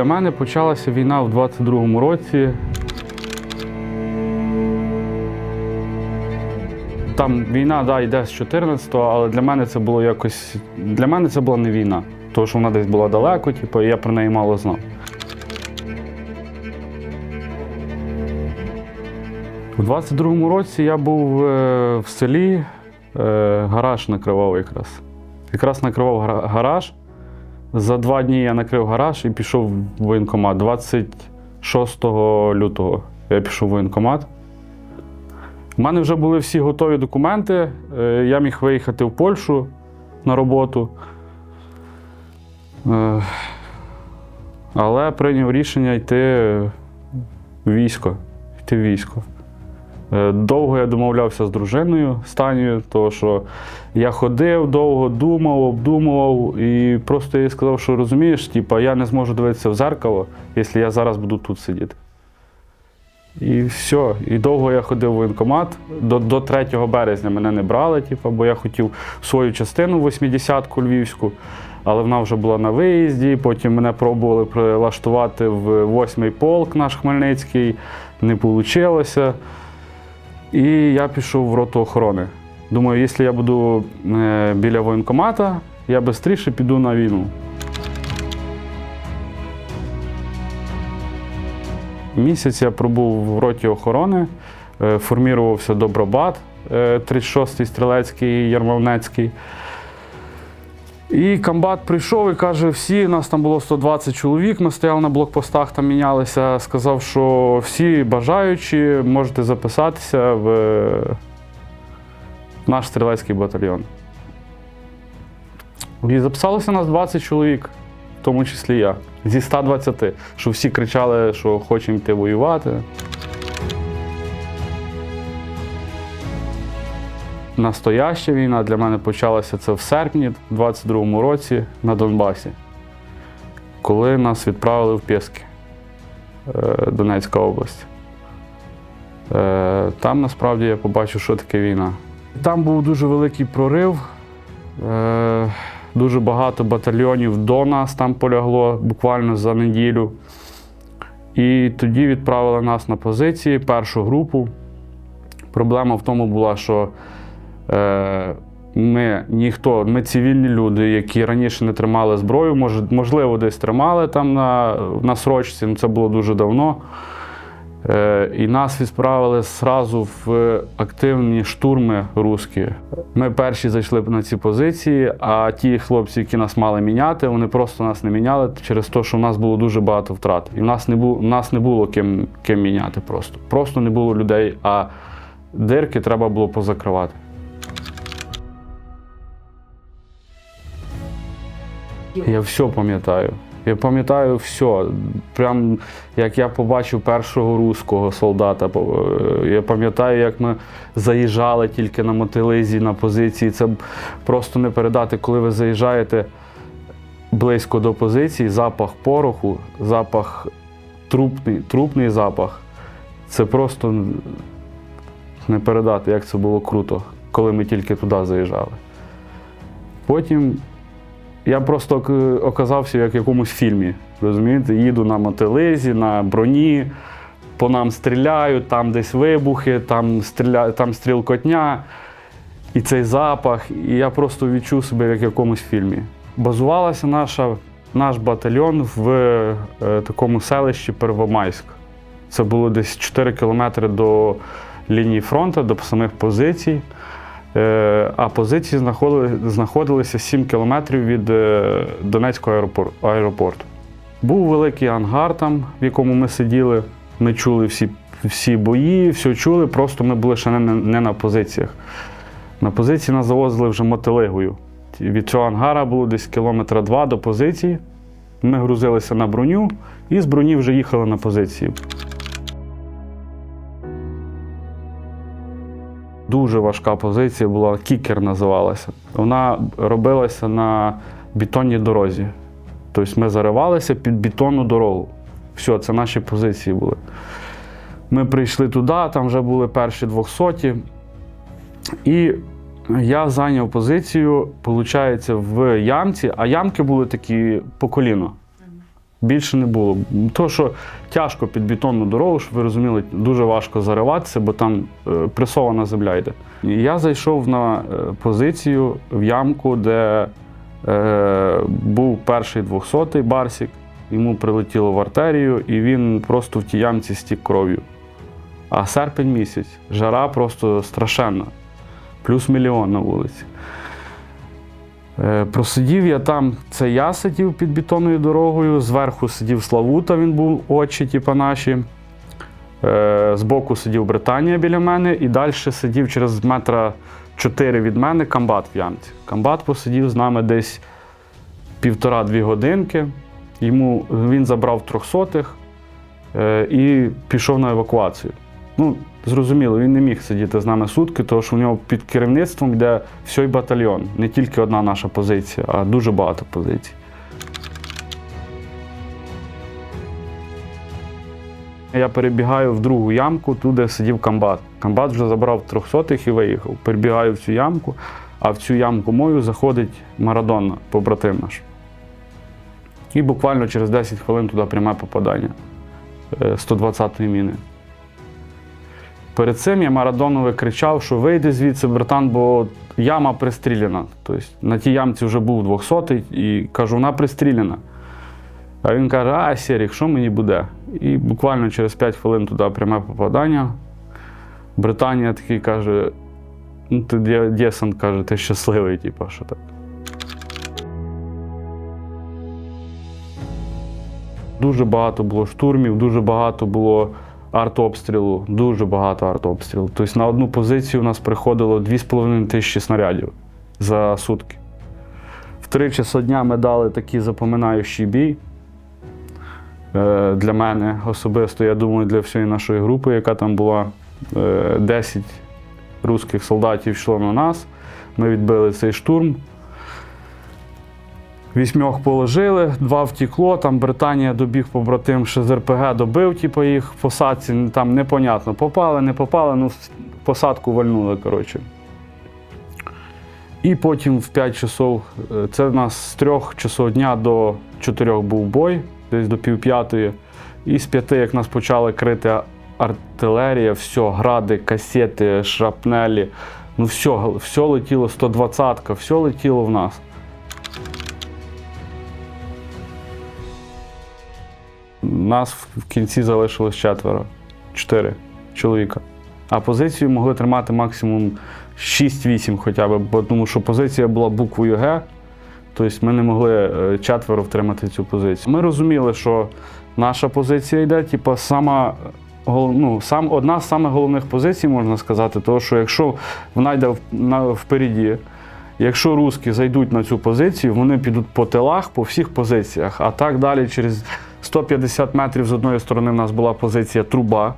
Для мене почалася війна в 22-му році. Там війна да, йде з 14-го, але для мене це було якось. Для мене це була не війна, тому що вона десь була далеко, типу, і я про неї мало знав. У 22-му році я був е, в селі, е, гараж накривав якраз. Якраз накривав гараж. За два дні я накрив гараж і пішов в воєнкомат. 26 лютого я пішов в воєнкомат. У мене вже були всі готові документи. Е, Я міг виїхати в Польщу на роботу. Е, Але прийняв рішення йти в військо. Йти в військо. Е, Довго я домовлявся з дружиною Станією, тому що я ходив довго, думав, обдумував, і просто їй сказав, що розумієш, типа, я не зможу дивитися в зеркало, якщо я зараз буду тут сидіти. І все. І довго я ходив в воєнкомат. До, до 3 березня мене не брали, типу, бо я хотів свою частину 80-ку львівську, але вона вже була на виїзді. Потім мене пробували прилаштувати в 8-й полк наш Хмельницький, не вийшло. І я пішов в роту охорони. Думаю, якщо я буду е, біля воєнкомата, я швидше піду на війну. Місяць я пробув в роті охорони, е, формірувався Добробат, е, 36-й стрілецький, Ярмовнецький. І комбат прийшов і каже: всі, нас там було 120 чоловік, ми стояли на блокпостах, там мінялися. Сказав, що всі бажаючі можете записатися в наш стрілецький батальйон. І записалося нас 20 чоловік, в тому числі я, зі 120, що всі кричали, що хочемо йти воювати. Настояща війна для мене почалася це в серпні 22-му році на Донбасі, коли нас відправили в Пєски, е, Донецька область. Е, Там насправді я побачив, що таке війна. Там був дуже великий прорив. Е, Дуже багато батальйонів до нас там полягло буквально за неділю. І тоді відправили нас на позиції, першу групу. Проблема в тому була, що ми ніхто, ми цивільні люди, які раніше не тримали зброю, можливо, десь тримали там на, на срочці, ну, це було дуже давно. Е, і нас відправили зразу в активні штурми русські. Ми перші зайшли на ці позиції, а ті хлопці, які нас мали міняти, вони просто нас не міняли через те, що в нас було дуже багато втрат. І в нас не було, в нас не було ким, ким міняти просто. Просто не було людей, а дирки треба було позакривати. Я все пам'ятаю. Я пам'ятаю все. Прям як я побачив першого руського солдата. е, Я пам'ятаю, як ми заїжджали тільки на мотилизі на позиції. Це просто не передати, коли ви заїжджаєте близько до позиції, запах пороху, запах трупний, трупний запах. Це просто не передати, як це було круто, коли ми тільки туди заїжджали. Потім я просто оказався як в якомусь фільмі. Розумієте, їду на мотилизі, на броні, по нам стріляють, там десь вибухи, там, стріля... там стрілкотня, і цей запах. І я просто відчув себе як в якомусь фільмі. Базувалася наша, наш батальйон в е, такому селищі Первомайськ. Це було десь 4 кілометри до лінії фронту, до самих позицій. Е, А позиції знаходилися 7 кілометрів від е, Донецького аеропорту. Був великий ангар там, в якому ми сиділи. Ми чули всі, всі бої, все чули, просто ми були ще не, не на позиціях. На позиції нас завозили вже мотилигою. Від цього ангара було десь кілометра два до позиції. Ми грузилися на броню і з броні вже їхали на позицію. Дуже важка позиція була, кікер називалася. Вона робилася на бетонній дорозі. Тобто ми заривалися під бетонну дорогу. Все, це наші позиції були. Ми прийшли туди, там вже були перші двохсоті. І я зайняв позицію, виходить, в ямці, а ямки були такі по коліно. Більше не було. То, що тяжко під бетонну дорогу, щоб ви розуміли, дуже важко зариватися, бо там е, пресована земля йде. Я зайшов на е, позицію в ямку, де е, був перший 200-й барсік, йому прилетіло в артерію, і він просто в тій ямці стік кров'ю. А серпень місяць, жара просто страшенна, плюс мільйон на вулиці. Е, Просидів я там, це я сидів під бетонною дорогою, зверху сидів Славута, він був очі, типа наші. Е, Збоку сидів Британія біля мене, і далі сидів через метра 4 від мене комбат в ямці. Комбат посидів з нами десь півтора-дві годинки. Йому, він забрав трьохсотих е, і пішов на евакуацію. Ну, зрозуміло, він не міг сидіти з нами сутки, тому що у нього під керівництвом йде всій батальйон. Не тільки одна наша позиція, а дуже багато позицій. Я перебігаю в другу ямку, туди сидів комбат. Комбат вже забрав трьохсотих і виїхав. Перебігаю в цю ямку, а в цю ямку мою заходить Марадона, побратим наш. І буквально через 10 хвилин туди пряме попадання е, 120-ї міни. Перед цим я Марадонові кричав, що вийди звідси, братан, бо яма пристріляна. Тобто на тій ямці вже був 200-й і кажу, вона пристріляна. А він каже, а, Серік, що мені буде? І буквально через 5 хвилин туди пряме попадання. Британія такий каже: ну, ти Дє- Дєсант каже, ти щасливий, типу, що так. Дуже багато було штурмів, дуже багато було артобстрілу, дуже багато артобстрілу. Тобто на одну позицію у нас приходило 2,5 тисячі снарядів за сутки. В три часа дня ми дали такий запоминаючий бій. Е, Для мене особисто, я думаю, для всієї нашої групи, яка там була, Е, 10 русських солдатів йшло на нас. Ми відбили цей штурм. Вісьмьох положили, два втікло. Там Британія добіг побратим, ще з РПГ добив, типу, їх посадці. Там непонятно, попали, не попали, ну посадку вальнули. коротше. І потім в 5 часов, е, це в нас з 3 часов дня до 4 був бой, десь до півп'ятої. І з 5, як нас почали крити артилерія, все, гради, касети, шрапнелі. Ну все, все летіло 120-ка, все летіло в нас. Нас в кінці залишилось четверо, чотири чоловіка. А позицію могли тримати максимум 6-8 хоча б, бо тому що позиція була буквою Г, тобто ми не могли е, четверо втримати цю позицію. Ми розуміли, що наша позиція йде, типу, сама. Ну, сам, одна з самих головних позицій, можна сказати, тому що якщо вона йде впереді, якщо русські зайдуть на цю позицію, вони підуть по тилах, по всіх позиціях. А так далі, через 150 метрів з одної сторони в нас була позиція труба.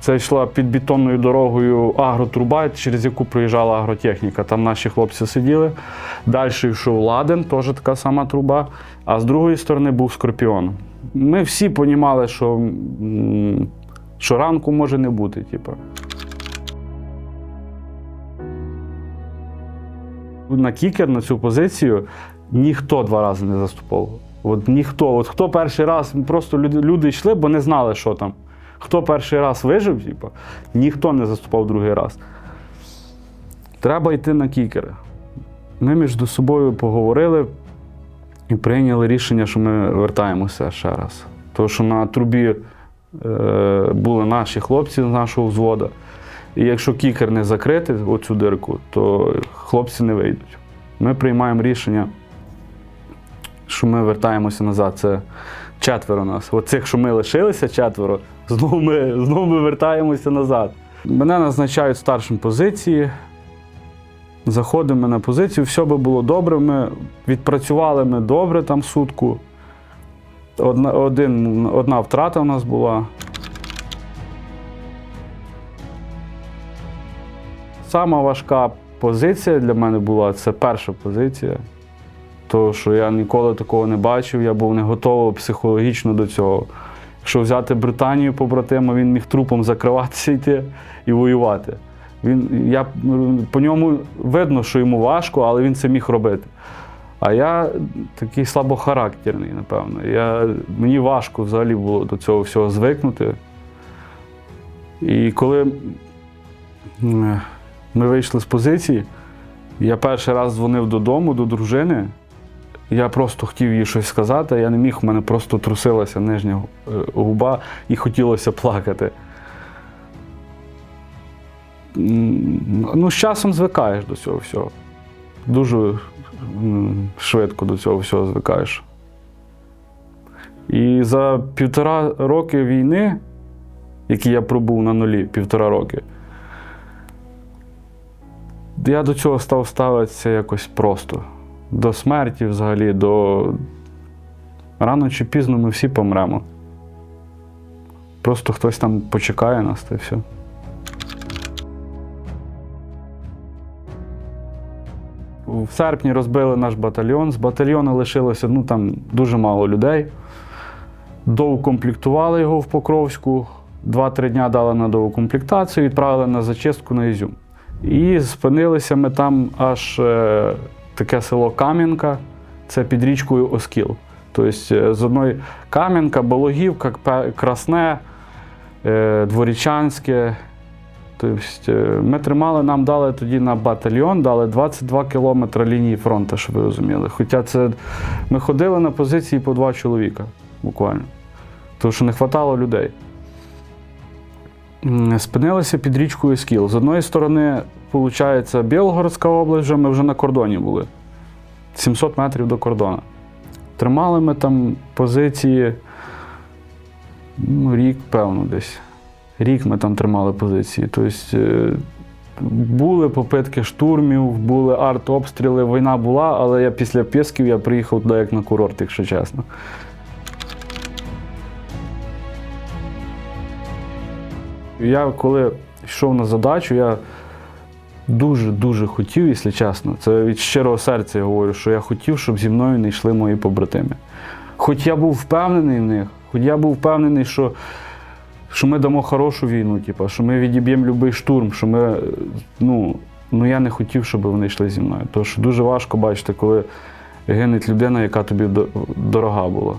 Це йшла під бетонною дорогою агротруба, через яку проїжджала агротехніка. Там наші хлопці сиділи. Далі йшов ладен, теж така сама труба. А з другої сторони був скорпіон. Ми всі розуміли, що, що ранку може не бути. Типу. На кікер на цю позицію ніхто два рази не заступав. От ніхто. От хто перший раз, просто люди, люди йшли, бо не знали, що там. Хто перший раз вижив, типу, ніхто не заступав другий раз. Треба йти на кікери. Ми між собою поговорили і прийняли рішення, що ми вертаємося ще раз. Тому що на трубі е, були наші хлопці з нашого взводу. І якщо кікер не закрити, оцю дирку, то хлопці не вийдуть. Ми приймаємо рішення, що ми вертаємося назад. Це четверо нас. Оцих, що ми лишилися, четверо, знову ми, знову ми вертаємося назад. Мене назначають старшим позиції. Заходимо на позицію, все би було добре. Ми відпрацювали ми добре там сутку. Одна, один, одна втрата у нас була. Сама важка позиція для мене була це перша позиція. Тому що я ніколи такого не бачив, я був не готовий психологічно до цього. Якщо взяти Британію побратима, він міг трупом закриватися йти і воювати. Він, я, по ньому видно, що йому важко, але він це міг робити. А я такий слабохарактерний, напевно. Я, мені важко взагалі було до цього всього звикнути. І коли ми вийшли з позиції, я перший раз дзвонив додому до дружини. Я просто хотів їй щось сказати, я не міг, в мене просто трусилася нижня е, губа і хотілося плакати. Ну, з часом звикаєш до цього всього. Дуже швидко до цього всього звикаєш. І за півтора роки війни, які я пробув на нулі, півтора роки, я до цього став ставитися якось просто. До смерті взагалі, до. Рано чи пізно ми всі помремо. Просто хтось там почекає нас та все. В серпні розбили наш батальйон. З батальйону лишилося ну, там, дуже мало людей. Доукомплектували його в Покровську. Два-три дня дали на доукомплектацію, відправили на зачистку на Ізюм. І спинилися ми там аж е, таке село Кам'янка, це під річкою Оскіл. Тобто е, з одної Кам'янка, Бологівка, Красне, е, Дворічанське. Тобто е, ми тримали, нам дали тоді на батальйон, дали 22 кілометри лінії фронту, щоб ви розуміли. Хоча це ми ходили на позиції по два чоловіка буквально. Тому що не вистачало людей. Спинилися під річкою Скіл. З одної сторони, виходить, Білгородська область, вже ми вже на кордоні були. 700 метрів до кордону. Тримали ми там позиції ну, рік, певно, десь. Рік ми там тримали позиції. Тобто е, були попитки штурмів, були артобстріли, війна була, але я після Пєсків я приїхав туди як на курорт, якщо чесно. Я коли йшов на задачу, я дуже-дуже хотів, якщо чесно. Це від щирого серця я говорю, що я хотів, щоб зі мною не йшли мої побратими. Хоч я був впевнений в них, хоч я був впевнений, що, що ми дамо хорошу війну, типу, що ми відіб'ємо будь-який штурм, що ми. Ну, ну я не хотів, щоб вони йшли зі мною. Тому що дуже важко бачити, коли гине людина, яка тобі дорога була.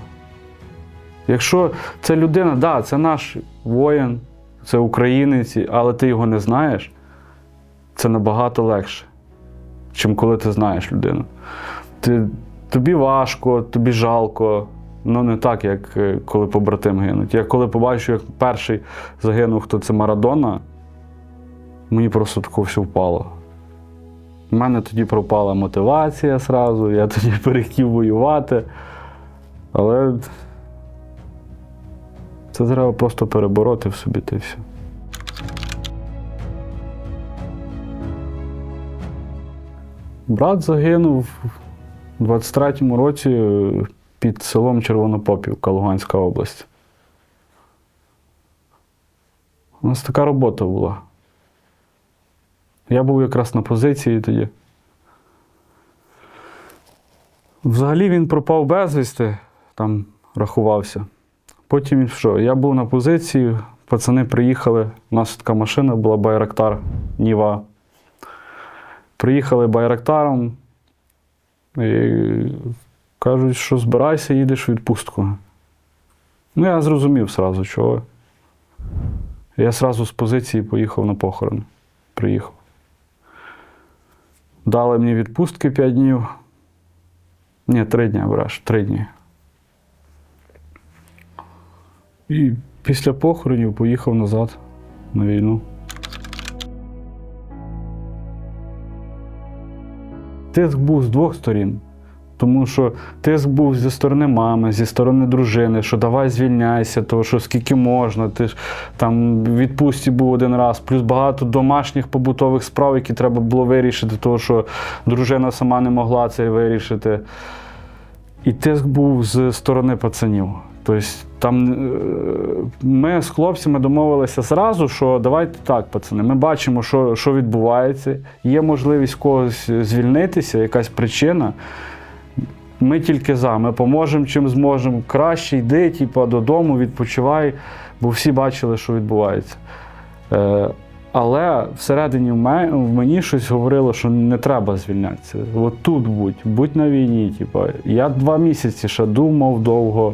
Якщо це людина, да, це наш воїн, це українець, але ти його не знаєш, це набагато легше, чим коли ти знаєш людину. Ти, тобі важко, тобі жалко. Ну, не так, як е, коли побратим гинуть. Я коли побачив, як перший загинув, хто це Марадона, мені просто тако все впало. У мене тоді пропала мотивація зразу, я тоді перехотів воювати. Але це треба просто перебороти в собі та все. Брат загинув у 23-му році під селом Червонопопівка, Луганська область. У нас така робота була. Я був якраз на позиції тоді. Взагалі він пропав безвісти, там рахувався. Потім що? Я був на позиції, пацани приїхали. У нас така машина була Байрактар Ніва. Приїхали Байрактаром і кажуть, що збирайся, їдеш в відпустку. Ну, я зрозумів сразу, чого. Я сразу з позиції поїхав на похорон. Приїхав. Дали мені відпустки 5 днів. Ні, 3 дні, браш, 3 дні. І після похоронів поїхав назад на війну. Тиск був з двох сторін. Тому що тиск був зі сторони мами, зі сторони дружини, що давай звільняйся, то що скільки можна, ти ж там відпустці був один раз, плюс багато домашніх побутових справ, які треба було вирішити, тому що дружина сама не могла це вирішити. І тиск був з сторони пацанів. Тобто там е, ми з хлопцями домовилися зразу, що давайте так, пацани, ми бачимо, що, що відбувається, є можливість когось звільнитися, якась причина. Ми тільки за, ми поможемо чим зможемо. Краще йди, типу, додому, відпочивай, бо всі бачили, що відбувається. Е, Але всередині в мені щось говорило, що не треба звільнятися. От тут будь, будь на війні. Типу. Я два місяці ще думав довго,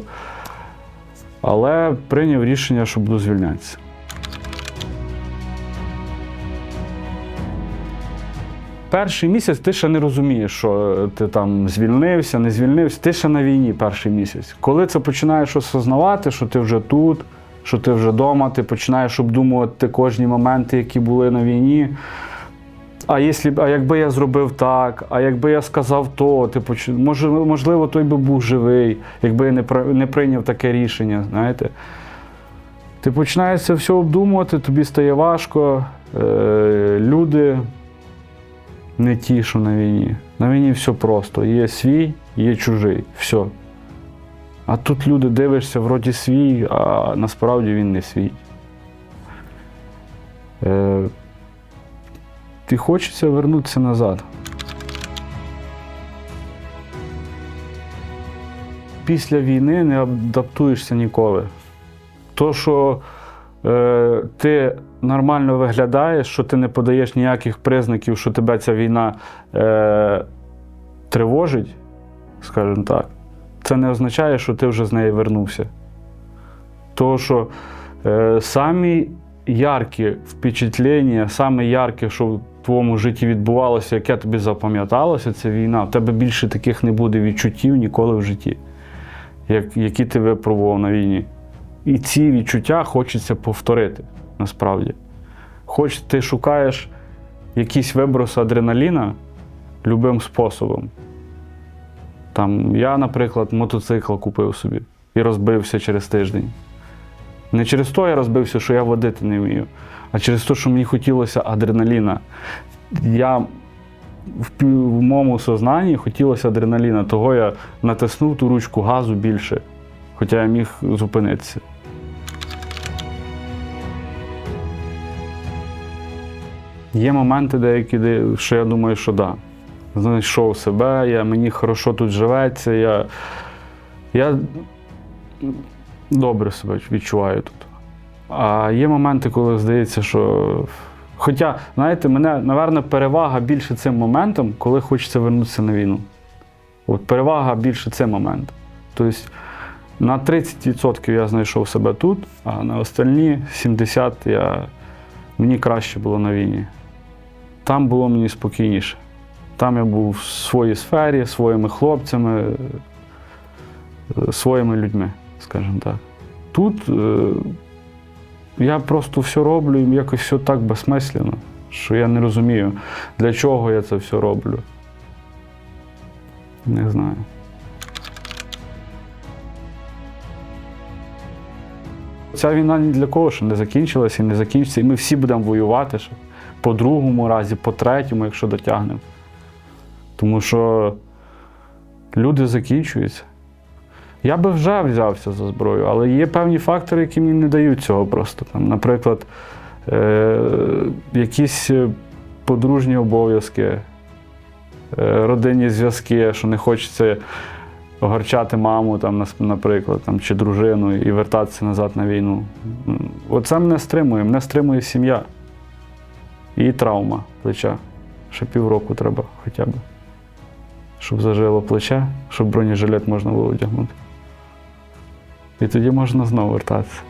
але прийняв рішення, що буду звільнятися. Перший місяць ти ще не розумієш, що ти там звільнився, не звільнився. Ти ще на війні перший місяць. Коли це починаєш осознавати, що ти вже тут, що ти вже вдома, ти починаєш обдумувати кожні моменти, які були на війні. А якщо, а якби я зробив так, а якби я сказав то, ти поч... може, можливо, той би був живий, якби я не, не прийняв таке рішення, знаєте. Ти починаєш це все обдумувати, тобі стає важко. Е, люди не ті, що на війні. На війні все просто. Є свій, є чужий. Все. А тут люди дивишся, вроді свій, а насправді він не свій. Е, ти хочеться вернутися назад. Після війни не адаптуєшся ніколи. То, що е, ти нормально виглядаєш, що ти не подаєш ніяких признаків, що тебе ця війна е, тривожить, скажімо так, це не означає, що ти вже з неї вернувся. Тому що е, самі яркі впечатлення, саме ярке, що твоєму житті відбувалося, яке тобі запам'яталося, це війна. В тебе більше таких не буде відчуттів ніколи в житті, як, які ти випробував на війні. І ці відчуття хочеться повторити насправді. Хоч ти шукаєш якийсь виброс адреналіна любим способом. Там, я, наприклад, мотоцикл купив собі і розбився через тиждень. Не через те я розбився, що я водити не вмію, а через те, що мені хотілося адреналіна. Я в, моєму сознанні хотілося адреналіна, того я натиснув ту ручку газу більше, хоча я міг зупинитися. Є моменти деякі, що я думаю, що да. Знайшов себе, я, мені хорошо тут живеться, я, я добре себе відчуваю тут. А є моменти, коли здається, що. Хоча, знаєте, мене, напевно, перевага більше цим моментом, коли хочеться вернутися на війну. От перевага більше цим моментом. Тобто на 30% я знайшов себе тут, а на остальні 70% я... мені краще було на війні. Там було мені спокійніше. Там я був в своїй сфері, своїми хлопцями, е, своїми людьми, скажімо так. Тут е, я просто все роблю і якось все так безсмислено, що я не розумію, для чого я це все роблю. Не знаю. Ця війна ні для кого ще не закінчилася і не закінчиться. І ми всі будемо воювати ще по другому разі, по третьому, якщо дотягнемо. Тому що люди закінчуються. Я би вже взявся за зброю, але є певні фактори, які мені не дають цього просто. Там, наприклад, е- якісь е, подружні обов'язки, е- родинні зв'язки, що не хочеться огорчати маму, там, наприклад, там, чи дружину і вертатися назад на війну. Оце мене стримує, мене стримує сім'я. І травма плеча. Ще півроку треба хоча б. Щоб зажило плече, щоб бронежилет можна було одягнути. І тоді можна знову вертатися.